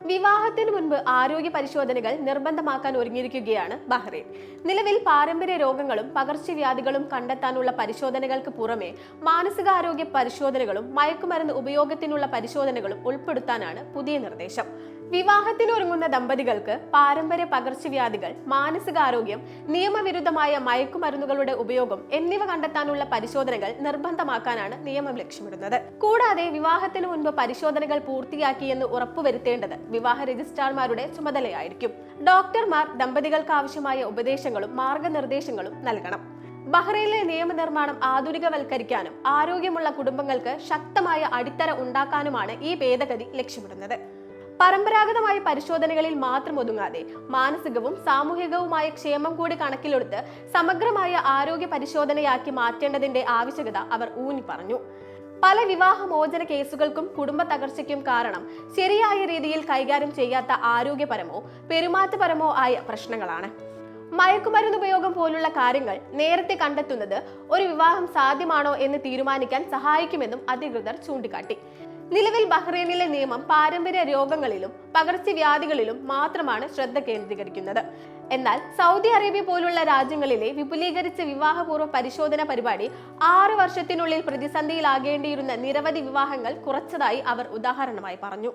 വിവാഹത്തിന് മുൻപ് ആരോഗ്യ പരിശോധനകൾ നിർബന്ധമാക്കാൻ ഒരുങ്ങിയിരിക്കുകയാണ് ബഹ്റൈൻ. നിലവിൽ പാരമ്പര്യ രോഗങ്ങളും പകർച്ചവ്യാധികളും കണ്ടെത്താനുള്ള പരിശോധനകൾക്ക് പുറമെ മാനസികാരോഗ്യ പരിശോധനകളും മയക്കുമരുന്ന് ഉപയോഗത്തിനുള്ള പരിശോധനകളും ഉൾപ്പെടുത്താനാണ് പുതിയ നിർദ്ദേശം. വിവാഹത്തിനൊരുങ്ങുന്ന ദമ്പതികൾക്ക് പാരമ്പര്യ പകർച്ചവ്യാധികൾ മാനസികാരോഗ്യം നിയമവിരുദ്ധമായ മയക്കുമരുന്നുകളുടെ ഉപയോഗം എന്നിവ കണ്ടെത്താനുള്ള പരിശോധനകൾ നിർബന്ധമാക്കാനാണ് നിയമം ലക്ഷ്യമിടുന്നത്. കൂടാതെ വിവാഹത്തിന് മുൻപ് പരിശോധനകൾ പൂർത്തിയാക്കിയെന്ന് ഉറപ്പുവരുത്തേണ്ടത് വിവാഹ രജിസ്ട്രാർമാരുടെ ചുമതലയായിരിക്കും. ഡോക്ടർമാർ ദമ്പതികൾക്ക് ആവശ്യമായ ഉപദേശങ്ങളും മാർഗനിർദ്ദേശങ്ങളും നൽകണം. ബഹ്റൈനിലെ നിയമനിർമ്മാണം ആധുനികവൽക്കരിക്കാനും ആരോഗ്യമുള്ള കുടുംബങ്ങൾക്ക് ശക്തമായ അടിത്തറ ഉണ്ടാക്കാനുമാണ് ഈ ഭേദഗതി ലക്ഷ്യമിടുന്നത്. പരമ്പരാഗതമായ പരിശോധനകളിൽ മാത്രം ഒതുങ്ങാതെ മാനസികവും സാമൂഹികവുമായ ക്ഷേമം കൂടി കണക്കിലെടുത്ത് സമഗ്രമായ ആരോഗ്യ പരിശോധനയാക്കി മാറ്റേണ്ടതിന്റെ ആവശ്യകത അവർ ഊന്നി പറഞ്ഞു. പല വിവാഹമോചന കേസുകൾക്കും കുടുംബ തകർച്ചയ്ക്കും കാരണം ശരിയായ രീതിയിൽ കൈകാര്യം ചെയ്യാത്ത ആരോഗ്യപരമോ പെരുമാറ്റപരമോ ആയ പ്രശ്നങ്ങളാണ്. മയക്കുമരുന്ന് ഉപയോഗം പോലുള്ള കാര്യങ്ങൾ നേരത്തെ കണ്ടെത്തുന്നത് ഒരു വിവാഹം സാധ്യമാണോ എന്ന് തീരുമാനിക്കാൻ സഹായിക്കുമെന്നും അധികൃതർ ചൂണ്ടിക്കാട്ടി. നിലവിൽ ബഹ്റൈനിലെ നിയമം പാരമ്പര്യ രോഗങ്ങളിലും പകർച്ചവ്യാധികളിലും മാത്രമാണ് ശ്രദ്ധ കേന്ദ്രീകരിക്കുന്നത്. എന്നാൽ സൗദി അറേബ്യ പോലുള്ള രാജ്യങ്ങളിലെ വിപുലീകരിച്ച വിവാഹപൂർവ പരിശോധന പരിപാടി ആറു വർഷത്തിനുള്ളിൽ പ്രതിസന്ധിയിലാകേണ്ടിയിരുന്ന നിരവധി വിവാഹങ്ങൾ കുറച്ചതായി അവർ ഉദാഹരണമായി പറഞ്ഞു.